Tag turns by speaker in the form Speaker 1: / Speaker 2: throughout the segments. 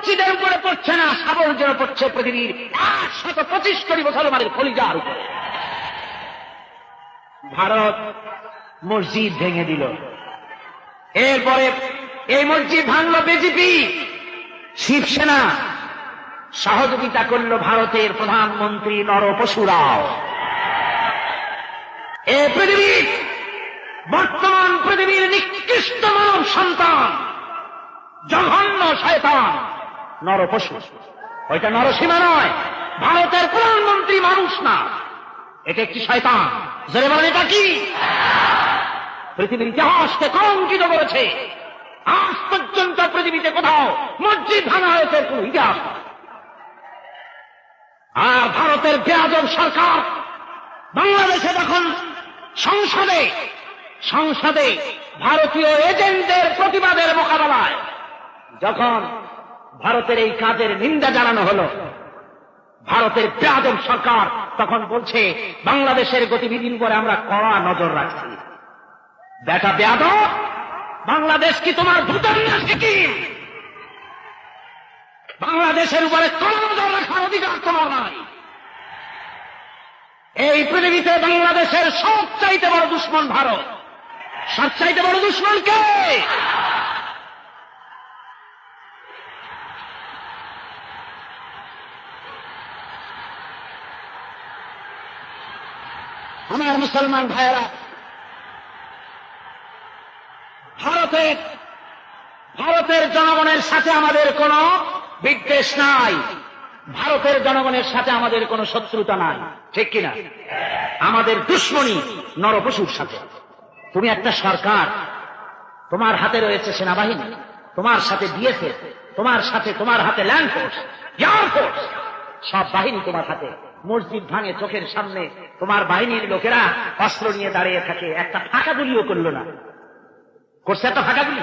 Speaker 1: মসজিদের উপরে পড়ছে না, সাবল যেন পড়ছে পৃথিবীর একশত পঁচিশ কোটি মুসলমানের কলিজার উপরে। ভারত মসজিদ ভেঙে দিল। এরপরে এই মসজিদ ভাঙল বিজেপি। শিবসেনা সহযোগিতা করল ভারতের প্রধানমন্ত্রী নরপশুরাও এ পৃথিবীর বর্তমান পৃথিবীর নিকৃষ্ট মানব সন্তান, জঘন্য শয়তান। নরপশু ওইটা নরসীমা নয়। ভারতের প্রধানমন্ত্রী মানুষ না। এটা একটি শয়তান। জোরে বলেন, এটা কি? পৃথিবীর ইতিহাসকে কলঙ্কিত করেছে। আজ পর্যন্ত পৃথিবীতে কোথাও মসজিদ ভাঙা হয়েছে কোন ইতিহাস আর ভারতের বেয়াদব সরকার বাংলাদেশে যখন সংসদে সংসদে ভারতীয় এজেন্টদের প্রতিবাদের মোকাবেলায়, যখন ভারতের এই কাজের নিন্দা জানানো হলো। ভারতের বেয়াদব সরকার তখন বলছে, বাংলাদেশের গতিবিধির উপরে আমরা কড়া নজর রাখছি। বেটা বেয়াদব বাংলাদেশ কি তোমার ভূটান সিকিম বাংলাদেশের উপরে কড়া নজর রাখার অধিকার তোমার নাই। এই পৃথিবীতে বাংলাদেশের সব চাইতে বড় দুশ্মন ভারত। সব চাইতে বড় দুশ্মন কে? আমার মুসলমান ভাইয়েরা, ভারতের ভারতের জনগণের সাথে আমাদের কোনো বিদ্বেষ নাই। ভারতের জনগণের সাথে আমাদের কোনো শত্রুতা নাই। ঠিক কিনা? আমাদের দুশ্মনী নরপশুর সাথে। তুমি একটা সরকার, তোমার হাতে রয়েছে সেনাবাহিনী, তোমার সাথে বিএসএফ তোমার সাথে, তোমার হাতে ল্যান্ড ফোর্স, এয়ার ফোর্স, সব বাহিনী তোমার হাতে। মসজিদ ভাঙে চোখের সামনে। তোমার বাহিনীর লোকেরা অস্ত্র নিয়ে দাঁড়িয়ে থাকে। একটা ফাঁকা গুলিও করল না। করছে একটা ফাঁকা গুলি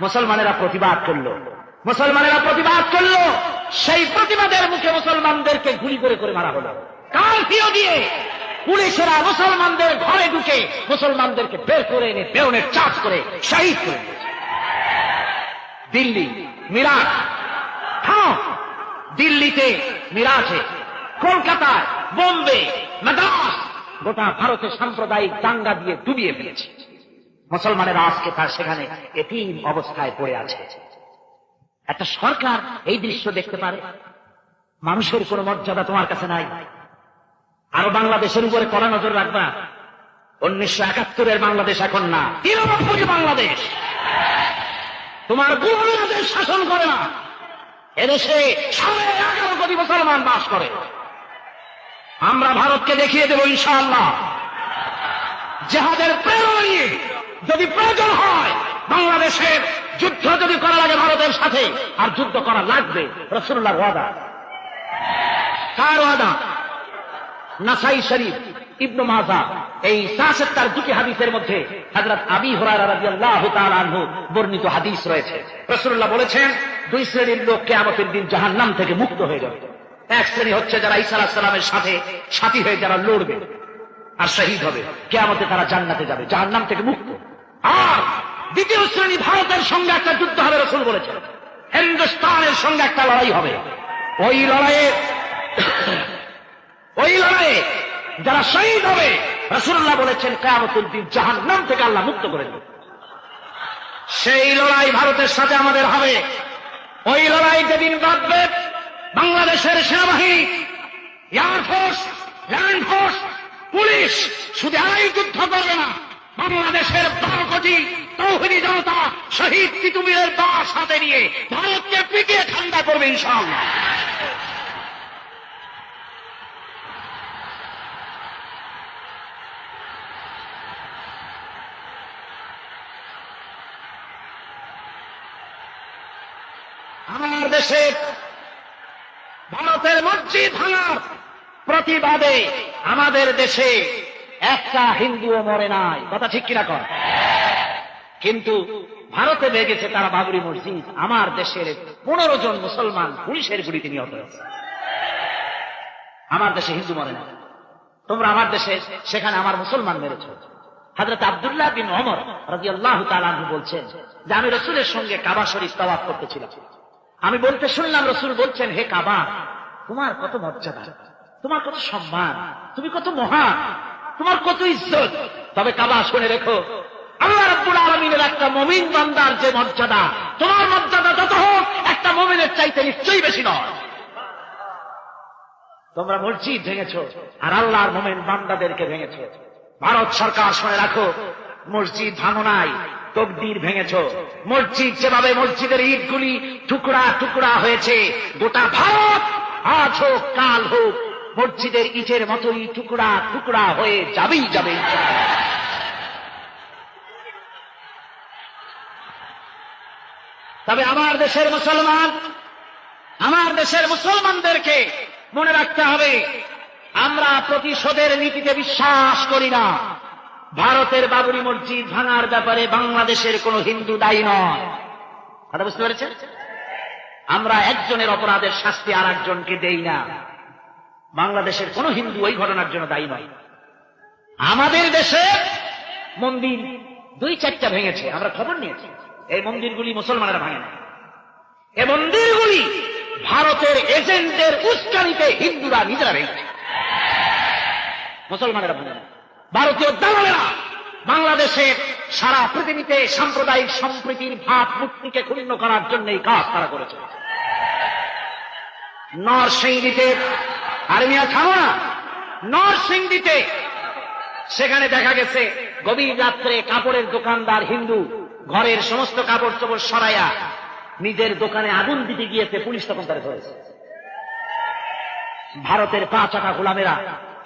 Speaker 1: মুসলমানেরা প্রতিবাদ করল। মুসলমানেরা প্রতিবাদ করল। সেই প্রতিবাদের মুখে মুসলমানদেরকে গুলি করে করে মারা হলো। কারফিও দিয়ে? পুলিশেরা মুসলমানদের ঘরে ঢুকে মুসলমানদেরকে বের করে এনে বেউনের চার্জ করে শহীদ করে দিল্লি মিরাট হ্যাঁ দিল্লিতে মিরাটে কলকাতায় বোম্বে, মাদ্রাস, গোটা ভারতের সাম্প্রদায়িক দাঙ্গা দিয়ে ডুবিয়ে ফেলেছে। মুসলমানেরা আজকে তার সেখানে এটিম অবস্থায় পড়ে আছে। একটা সরকার এই দৃশ্য দেখতে পারে। মানুষের কোনো মর্যাদা তোমার কাছে নাই। আরও বাংলাদেশের উপরে কড়া নজর রাখবা। উনিশশো একাত্তরের বাংলাদেশ এখন না তিরানব্বই বাংলাদেশ। তোমার গুরুরা দেশ শাসন করে না। এদেশে সাড়ে এগারো কোটি মুসলমান বাস করে। আমরা ভারতকে দেখিয়ে দেব ইনশাআল্লাহ। জেহাদের প্রেরণা নিয়ে যদি প্রয়োজন হয়, বাংলাদেশের যুদ্ধ যদি করা লাগে ভারতের সাথে, আর যুদ্ধ করা লাগবে রসুল্লাহ ওয়াদা। কার ওয়াদা? নাসাই শরীফ ইবনু মাজা, এই তার দুটি হাদিসের মধ্যে হযরত আবি তাআলা আনহু বর্ণিত হাদিস রয়েছে। রাসূলুল্লাহ বলেছেন, দুই শ্রেণির লোক কিয়ামতের দিন জাহান্নাম থেকে মুক্ত হয়ে যাবে। এক শ্রেণি হচ্ছে যারা ঈসা সালামের সাথে সাথী হয়ে যারা লড়বে আর শহীদ হবে, কিয়ামতে তারা জান্নাতে যাবে, জাহান্নাম থেকে মুক্ত। আর দ্বিতীয় শ্রেণি ভারতের সঙ্গে একটা যুদ্ধ হবে, রসুল বলেছেন। হিন্দুস্তানের সঙ্গে একটা লড়াই হবে। ওই লড়াইয়ে ওই লড়াইয়ে যারা শহীদ হবে রসুল্লাহ বলেছেন, কেয়ামতুল দিন জাহান্নাম থেকে আল্লাহ মুক্ত করে দেবে। সেই লড়াই ভারতের সাথে আমাদের হবে। ওই লড়াই যেদিন বাঁধবে বাংলাদেশের সেনাবাহিনী এয়ারফোর্স ল্যান্ড ফোর্স পুলিশ শুধু আড়াই যুদ্ধ করবে না। বাংলাদেশের বারো কোটি তৌহিদি জনতা শহীদ তিতুমিরের বাস হাতে নিয়ে ভারতকে পিটিয়ে ঠান্ডা করবে ইনশাআল্লাহ। আমার দেশে ভারতের মসজিদ ভাঙার প্রতিবাদে আমাদের দেশে একটা হিন্দুও মরে নাই। কথা ঠিক কিনা কর কিন্তু ভারতে লেগেছে তারা বাবরি মসজিদ। আমার দেশের পনেরো জন মুসলমান পুলিশের গুলিতে নিহত হয়েছে। আমার দেশে হিন্দু মরে না তোমরা আমার দেশে, সেখানে আমার মুসলমান মেরেছ। হাজরত আবদুল্লাহ বিন অমর রাজি আল্লাহ তালু বলছেন যে আমি রসুলের সঙ্গে কাবা শরীফ তওয়াফ করতেছিলাম। আমি বলতে শুনলাম রসুল বলছেন, হে কাবা তোমার কত মর্যাদা, তোমার কত সম্মান, তুমি কত মহান, তোমার কত ইজ্জত। তবে কাবা, শুনে রেখো, আল্লাহ রাব্বুল আলমিনের একটা মমিন বান্দার যে মর্যাদা, তোমার মর্যাদা যত হোক, একটা মমিনের চাইতে নিশ্চয়ই বেশি নয়। তোমরা মসজিদ ভেঙেছ, আর আল্লাহর মোমেন বান্দাদেরকে ভেঙেছ। ভারত সরকার, শুনে রাখো, মসজিদ ভাঙো নাই, তকদির ভেঙেছ। মসজিদ যেভাবে মসজিদের ইটগুলি টুকরা টুকরা হয়েছে, গোটা ভারত আজ হোক, কাল হোক, মসজিদের ইটের মতোই টুকরা টুকরা হয়ে যাবেই যাবে। তবে আমার দেশের মুসলমান, আমার দেশের মুসলমানদেরকে মনে রাখতে হবে, আমরা প্রতিশোধের নীতিতে বিশ্বাস করি না। ভারতের বাবরি মসজিদ ভাঙার ব্যাপারে বাংলাদেশের কোন হিন্দু দায়ী নয়। কথা বুঝতে পেরেছেন? আমরা একজনের অপরাধের শাস্তি আর একজনকে দেই না। বাংলাদেশের কোন হিন্দু ওই ঘটনার জন্য দায়ী নয়। আমাদের দেশে মন্দির দুই চারটা ভেঙেছে, আমরা খবর নিয়েছি। এই মন্দিরগুলি মুসলমানেরা ভাঙে না এ মন্দিরগুলি ভারতের এজেন্টদের উস্কানিতে হিন্দুরা নিজেরা ভেঙেছে মুসলমানেরা ভাঙে না ভারতীয় দালালেরা বাংলাদেশের সারা পৃথিবীতে সাম্প্রদায়িক সম্প্রীতির ভাব মূর্তিকে ক্ষুণ্ণ করার জন্য এই কাজ তারা করেছে। নরসিংদীতে, আরে মিয়া, থামো না! নরসিংদীতে সেখানে দেখা গেছে গভীর রাত্রে কাপড়ের দোকানদার হিন্দু ঘরের সমস্ত কাপড় চোপড় সরাইয়া নিজের দোকানে আগুন দিতে গিয়েছে, পুলিশ তখন তারা ধরেছে। ভারতের পা চাকা গোলামেরা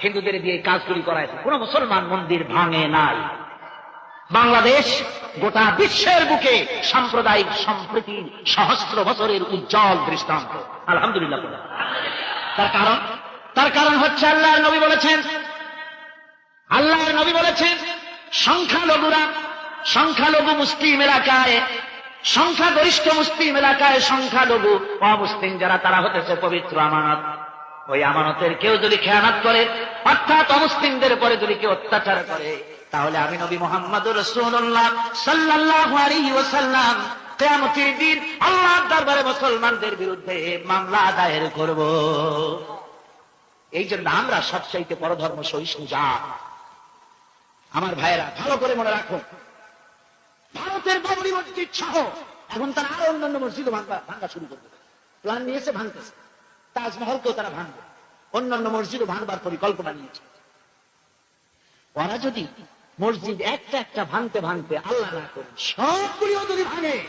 Speaker 1: হিন্দুদের দিয়ে কাজগুলি করাইছে। কোন মুসলমান মন্দির ভাঙে নাই। বাংলাদেশ গোটা বিশ্বের বুকে সাম্প্রদায়িক সম্প্রীতির সহস্র বছরের উজ্জ্বল দৃষ্টান্ত। আলহামদুলিল্লাহ তার কারণ? তার কারণ হচ্ছে আল্লাহর নবী বলেছেন, আল্লাহর নবী বলেছেন, সংখ্যালঘুরা সংখ্যালঘু মুসলিম এলাকায়, সংখ্যাগরিষ্ঠ মুসলিম এলাকায় সংখ্যালঘু অমুসলিম যারা, তারা হতেছে পবিত্র আমানত। ওই আমানতের কেউ যদি খেয়ানাত করে, অর্থাৎ অমুসলিমদের পরে যদি কেউ অত্যাচার করে তাহলে আমি নবী মোহাম্মদ রসুল্লাহ সাল্লাহ কেয়ামতির দিন আল্লাহ দরবারে মুসলমানদের বিরুদ্ধে মামলা দায়ের করব। এই জন্য আমরা সবচাইতে সহিষ্ণু যা আমার ভাইয়েরা, ভালো করে মনে রাখুন। ভারতের বাবরি মসজিদ সহ এখন তারা আরও অন্যান্য মসজিদও ভাঙা ভাঙা শুরু করবে। প্ল্যান নিয়েছে, ভাঙতেছে। তাজমহলকেও তারা ভাঙবে। অন্যান্য মসজিদও ভাঙবার পরিকল্পনা নিয়েছে। ওরা যদি মসজিদ একটা একটা ভাঙতে ভাঙতে আল্লাহ না করে সবগুলিও যদি ভাঙে।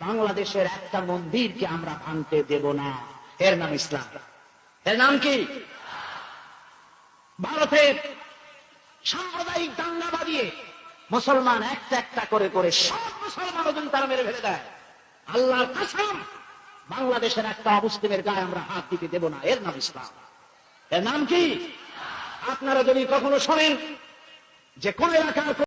Speaker 1: বাংলাদেশের একটা মন্দিরকে আমরা ভাঙতে দেব না। এর নাম ইসলাম। এর নাম কি? ভারতের সাম্প্রদায়িক দাঙ্গা বাঁধিয়ে মুসলমান একটা একটা করে করে সব মুসলমান যদি তারা মেরে ফেলে দেয়। আল্লাহর কাসম, বাংলাদেশের একটা অমুসলিমের গায়ে আমরা হাত দিতে দেব না। এর নাম ইসলাম। এর নাম কি? আপনারা যদি কখনো শোনেন যে কোন এলাকার